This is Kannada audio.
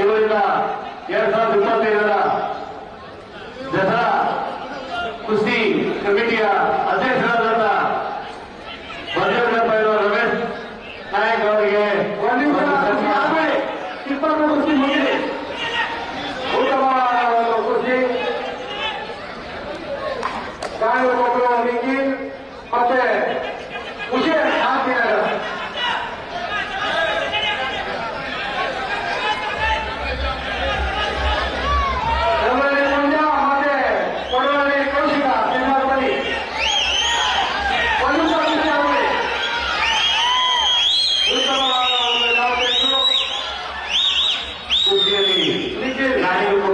ಇವರಿಂದ ಎರಡ್ ಸಾವಿರದ ಇಪ್ಪತ್ತೈದರ ದಸರಾ ಕೃಷಿ ಕಮಿಟಿಯ ಅಧ್ಯಕ್ಷರಾದಂತ ಬಜರಂಗ ರಮೇಶ್ ನಾಯಕ್ ಅವರಿಗೆ ಇಪ್ಪತ್ತು ಕೃಷಿ ಮುಗಿದೆ ಉತ್ತಮವಾದ ಒಂದು ಕೃಷಿ ಮತ್ತೆ নিজের নারীর উপর